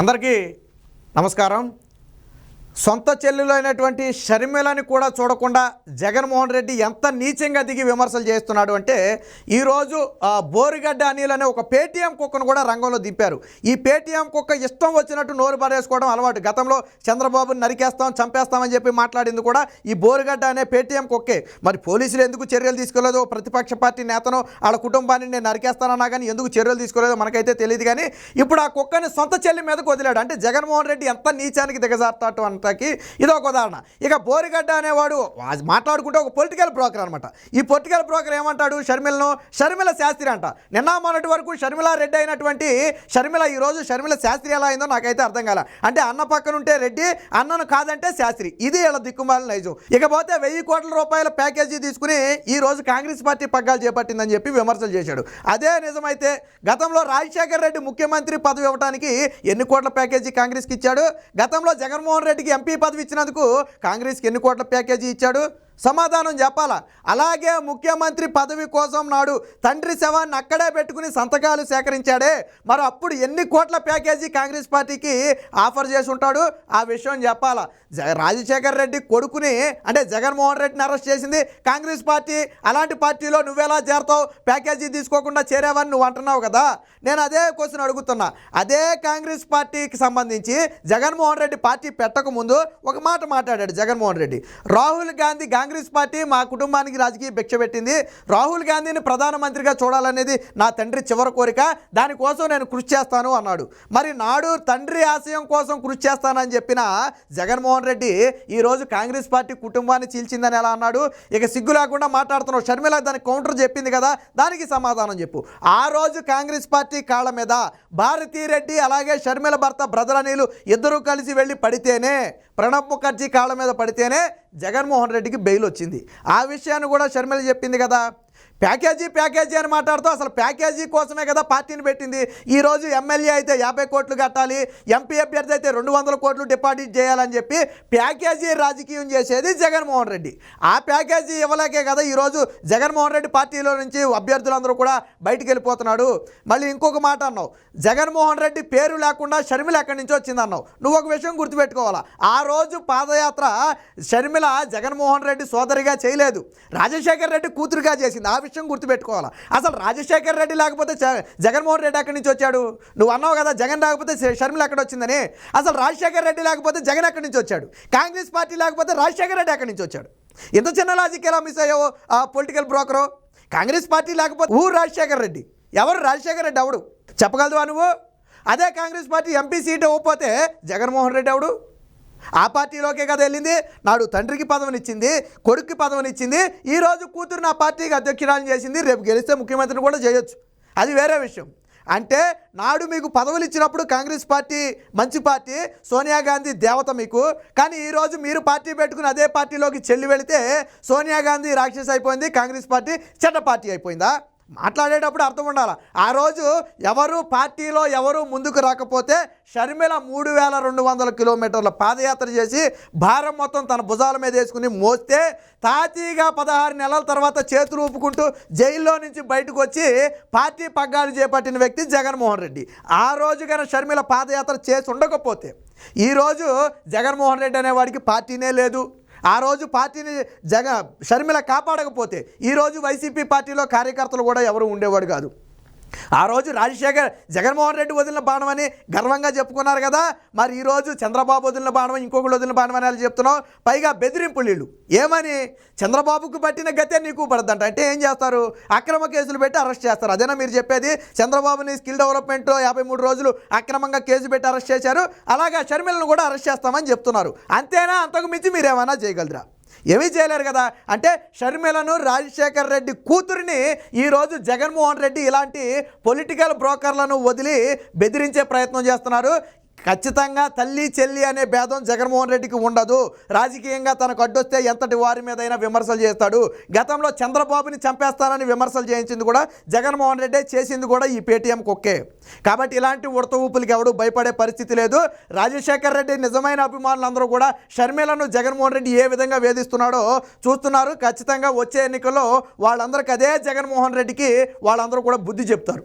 అందరికీ నమస్కారం. సొంత చెల్లెలు అయినటువంటి షర్మిలని కూడా చూడకుండా జగన్మోహన్ రెడ్డి ఎంత నీచంగా దిగి విమర్శలు చేస్తున్నాడు అంటే ఈరోజు ఆ, బోరిగడ్డ అనిల్ అనే ఒక పేటీఎం కుక్కను కూడా రంగంలో దింపారు. ఈ పేటీఎం కుక్క ఇష్టం వచ్చినట్టు నోరు పారేసుకోవడం అలవాటు. గతంలో చంద్రబాబుని నరికేస్తాం చంపేస్తామని చెప్పి మాట్లాడింది కూడా ఈ బోరిగడ్డ అనే పేటీఎం కుక్కే. మరి పోలీసులు ఎందుకు చర్యలు తీసుకోలేదో? ప్రతిపక్ష పార్టీ నేతను వాళ్ళ కుటుంబాన్ని నేను నరికేస్తానన్నా కానీ ఎందుకు చర్యలు తీసుకోలేదో? మనకైతే తెలియదు కానీ ఇప్పుడు ఆ కుక్కని సొంత చెల్లి మీదకు వదిలాడు. అంటే జగన్మోహన్ రెడ్డి ఎంత నీచానికి దిగజారుతాడు అంతకి ఇది ఒక ఉదాహరణ. ఇక బోరిగడ్డ అనేవాడు మాట్లాడుకుంటే ఒక పొలిటికల్ బ్రోకర్ అనమాట ఈ పొలిటికల్ బ్రోకర్ ఏమంటాడు? షర్మిలను షర్మిల శాస్త్రి అంట. నిన్న మొన్నటి వరకు షర్మిల రెడ్డి అయినటువంటి షర్మిల ఈరోజు షర్మిల శాస్త్రి ఎలా అయిందో నాకైతే అర్థం కాల. అంటే అన్న పక్కన ఉంటే రెడ్డి అన్నను కాదంటే శాస్త్రి. ఇది ఇలా దిక్కుమాలిన నైజం. ఇకపోతే వెయ్యి కోట్ల రూపాయల ప్యాకేజీ తీసుకుని ఈ రోజు కాంగ్రెస్ పార్టీ పగ్గాలు చేపట్టిందని చెప్పి విమర్శలు చేశాడు. అదే నిజమైతే గతంలో రాజశేఖర్ రెడ్డి ముఖ్యమంత్రి పదవి ఇవ్వడానికి ఎన్ని కోట్ల ప్యాకేజీ కాంగ్రెస్కి ఇచ్చాడు? గతంలో జగన్మోహన్ రెడ్డికి ఎంపీ పదవి ఇచ్చినందుకు కాంగ్రెస్కి ఎన్ని కోట్ల ప్యాకేజీ ఇచ్చాడు? సమాధానం చెప్పాలా? అలాగే ముఖ్యమంత్రి పదవి కోసం నాడు తండ్రి శవాన్ని అక్కడే పెట్టుకుని సంతకాలు సేకరించాడే. మరి అప్పుడు ఎన్ని కోట్ల ప్యాకేజీ కాంగ్రెస్ పార్టీకి ఆఫర్ చేసి ఉంటాడు? ఆ విషయం చెప్పాలా? రాజశేఖర్ రెడ్డి కొడుకుని అంటే జగన్మోహన్ రెడ్డిని అరెస్ట్ చేసింది కాంగ్రెస్ పార్టీ. అలాంటి పార్టీలో నువ్వెలా చేరతావు? ప్యాకేజీ తీసుకోకుండా చేరావని నువ్వు అంటున్నావు కదా? నేను అదే క్వశ్చన్ అడుగుతున్నా. అదే కాంగ్రెస్ పార్టీకి సంబంధించి జగన్మోహన్ రెడ్డి పార్టీ పెట్టకముందు ఒక మాట మాట్లాడాడు జగన్మోహన్ రెడ్డి. రాహుల్ గాంధీ కాంగ్రెస్ పార్టీ మా కుటుంబానికి రాజకీయ భిక్ష పెట్టింది. రాహుల్ గాంధీని ప్రధానమంత్రిగా చూడాలనేది నా తండ్రి చివరి కోరిక. దానికోసం నేను కృషి చేస్తాను అన్నాడు. మరి నాడు తండ్రి ఆశయం కోసం కృషి చేస్తానని చెప్పిన జగన్మోహన్ రెడ్డి ఈరోజు కాంగ్రెస్ పార్టీ కుటుంబాన్ని చీల్చిందని ఎలా అన్నాడు? ఇక సిగ్గు లేకుండా మాట్లాడుతున్నావు. షర్మిల దానికి కౌంటర్ చెప్పింది కదా దానికి సమాధానం చెప్పు. ఆ రోజు కాంగ్రెస్ పార్టీ కాళ్ళ మీద భారతీరెడ్డి అలాగే షర్మిల భర్త బ్రదర్ అనిలు ఇద్దరూ కలిసి వెళ్ళి పడితేనే ప్రణబ్ ముఖర్జీ కాళ్ళ మీద పడితేనే జగన్మోహన్ రెడ్డికి బెయిల్ వచ్చింది. ఆ విషయాన్ని కూడా షర్మిల చెప్పింది కదా. ప్యాకేజీ ప్యాకేజీ అని మాట్లాడుతూ అసలు ప్యాకేజీ కోసమే కదా పార్టీని పెట్టింది. ఈరోజు ఎమ్మెల్యే అయితే యాభై కోట్లు కట్టాలి ఎంపీ అభ్యర్థి అయితే రెండు వందల కోట్లు డిపాజిట్ చేయాలని చెప్పి ప్యాకేజీ రాజకీయం చేసేది జగన్మోహన్ రెడ్డి. ఆ ప్యాకేజీ ఇవ్వలేకే కదా ఈరోజు జగన్మోహన్ రెడ్డి పార్టీలో నుంచి అభ్యర్థులందరూ కూడా బయటికి వెళ్ళిపోతున్నాడు. మళ్ళీ ఇంకొక మాట అన్నావు జగన్మోహన్ రెడ్డి పేరు లేకుండా షర్మిల ఎక్కడి నుంచి వచ్చింది అన్నావు. నువ్వు ఒక విషయం గుర్తుపెట్టుకోవాలా ఆ రోజు పాదయాత్ర షర్మిల జగన్మోహన్ రెడ్డి సోదరిగా చేయలేదు రాజశేఖర్ రెడ్డి కూతురుగా చేసింది. ఆ విషయం గుర్తుపెట్టుకోవాలా? అసలు రాజశేఖర్ రెడ్డి లేకపోతే జగన్మోహన్ రెడ్డి ఎక్కడి నుంచి వచ్చాడు? నువ్వు అన్నావు కదా జగన్ లేకపోతే షర్మిల ఎక్కడ వచ్చిందని. అసలు రాజశేఖర్ రెడ్డి లేకపోతే జగన్ ఎక్కడి నుంచి వచ్చాడు? కాంగ్రెస్ పార్టీ లేకపోతే రాజశేఖర్ రెడ్డి ఎక్కడి నుంచి వచ్చాడు? ఇంత చిన్న లాజిక్ ఎలా మిస్ అయ్యావో ఆ పొలిటికల్ బ్రోకరు కాంగ్రెస్ పార్టీ లేకపోతే ఊరు రాజశేఖర్ రెడ్డి. ఎవరు రాజశేఖర్ రెడ్డి అవడు చెప్పగలదువా నువ్వు? అదే కాంగ్రెస్ పార్టీ ఎంపీ సీట్ ఇవ్వకపోతే జగన్మోహన్ రెడ్డి అవడు ఆ పార్టీలోకే కదా వెళ్ళింది? నాడు తండ్రికి పదవినిచ్చింది కొడుక్కి పదవినిచ్చింది. ఈరోజు కూతురు నా పార్టీకి అధ్యక్షురాలు చేసింది. రేపు గెలిస్తే ముఖ్యమంత్రిని కూడా చేయొచ్చు. అది వేరే విషయం. అంటే నాడు మీకు పదవులు ఇచ్చినప్పుడు కాంగ్రెస్ పార్టీ మంచి పార్టీ సోనియా గాంధీ దేవత మీకు. కానీ ఈరోజు మీరు పార్టీ పెట్టుకుని అదే పార్టీలోకి చెల్లి వెళితే సోనియా గాంధీ రాక్షసి అయిపోయింది కాంగ్రెస్ పార్టీ చెడ్డ పార్టీ అయిపోయిందా? మాట్లాడేటప్పుడు అర్థం ఉండాలి. ఆ రోజు ఎవరు పార్టీలో ఎవరు ముందుకు రాకపోతే షర్మిల మూడు వేల రెండు వందల కిలోమీటర్ల పాదయాత్ర చేసి భారం మొత్తం తన భుజాల మీద వేసుకుని మోస్తే తాతీగా పదహారు నెలల తర్వాత చేతులు ఊపుకుంటూ జైల్లో నుంచి బయటకు వచ్చి పార్టీ పగ్గాలు చేపట్టిన వ్యక్తి జగన్మోహన్ రెడ్డి. ఆ రోజు కనుక షర్మిల పాదయాత్ర చేసి ఉండకపోతే ఈరోజు జగన్మోహన్ రెడ్డి అనేవాడికి పార్టీనే లేదు. ఆ రోజు పార్టీని జగ షర్మిల కాపాడకపోతే ఈరోజు వైసీపీ పార్టీలో కార్యకర్తలు కూడా ఎవరు ఉండేవాడు కాదు. ఆ రోజు రాజశేఖర్ జగన్మోహన్ రెడ్డి వదిలిన బాణం అని గర్వంగా చెప్పుకున్నారు కదా. మరి ఈరోజు చంద్రబాబు వదిలిన బాణం ఇంకొకళ్ళు వదిలిన బాణం అని చెప్తున్నావు. పైగా బెదిరింపులు వీళ్ళు ఏమని? చంద్రబాబుకు పట్టిన గతే నీకు పడద్దంట. అంటే ఏం చేస్తారు? అక్రమ కేసులు పెట్టి అరెస్ట్ చేస్తారు. అదేనా మీరు చెప్పేది? చంద్రబాబుని స్కిల్ డెవలప్మెంట్లో యాభై మూడు రోజులు అక్రమంగా కేసు పెట్టి అరెస్ట్ చేశారు. అలాగే షర్మిలను కూడా అరెస్ట్ చేస్తామని చెప్తున్నారు. అంతేనా? అంతకు మించి మీరు ఏమైనా చేయగలరా? ఏమీ చేయలేరు కదా? అంటే షర్మిలను రాజశేఖర్ రెడ్డి కూతురిని ఈరోజు జగన్మోహన్ రెడ్డి ఇలాంటి పొలిటికల్ బ్రోకర్లను వదిలి బెదిరించే ప్రయత్నం చేస్తున్నారు. ఖచ్చితంగా తల్లి చెల్లి అనే భేదం జగన్మోహన్ రెడ్డికి ఉండదు. రాజకీయంగా తనకు అడ్డొస్తే ఎంతటి వారి మీదైనా విమర్శలు చేస్తాడు. గతంలో చంద్రబాబుని చంపేస్తానని విమర్శలు చేయించింది కూడా జగన్మోహన్ రెడ్డి చేసింది కూడా ఈ పేటీఎం కుక్కే. కాబట్టి ఇలాంటి ఉడత ఊపులకి ఎవడు భయపడే పరిస్థితి లేదు. రాజశేఖర్ రెడ్డి నిజమైన అభిమానులందరూ కూడా షర్మిలను జగన్మోహన్ రెడ్డి ఏ విధంగా వేధిస్తున్నాడో చూస్తున్నారు. ఖచ్చితంగా వచ్చే ఎన్నికల్లో వాళ్ళందరికీ అదే జగన్మోహన్ రెడ్డికి వాళ్ళందరూ కూడా బుద్ధి చెప్తారు.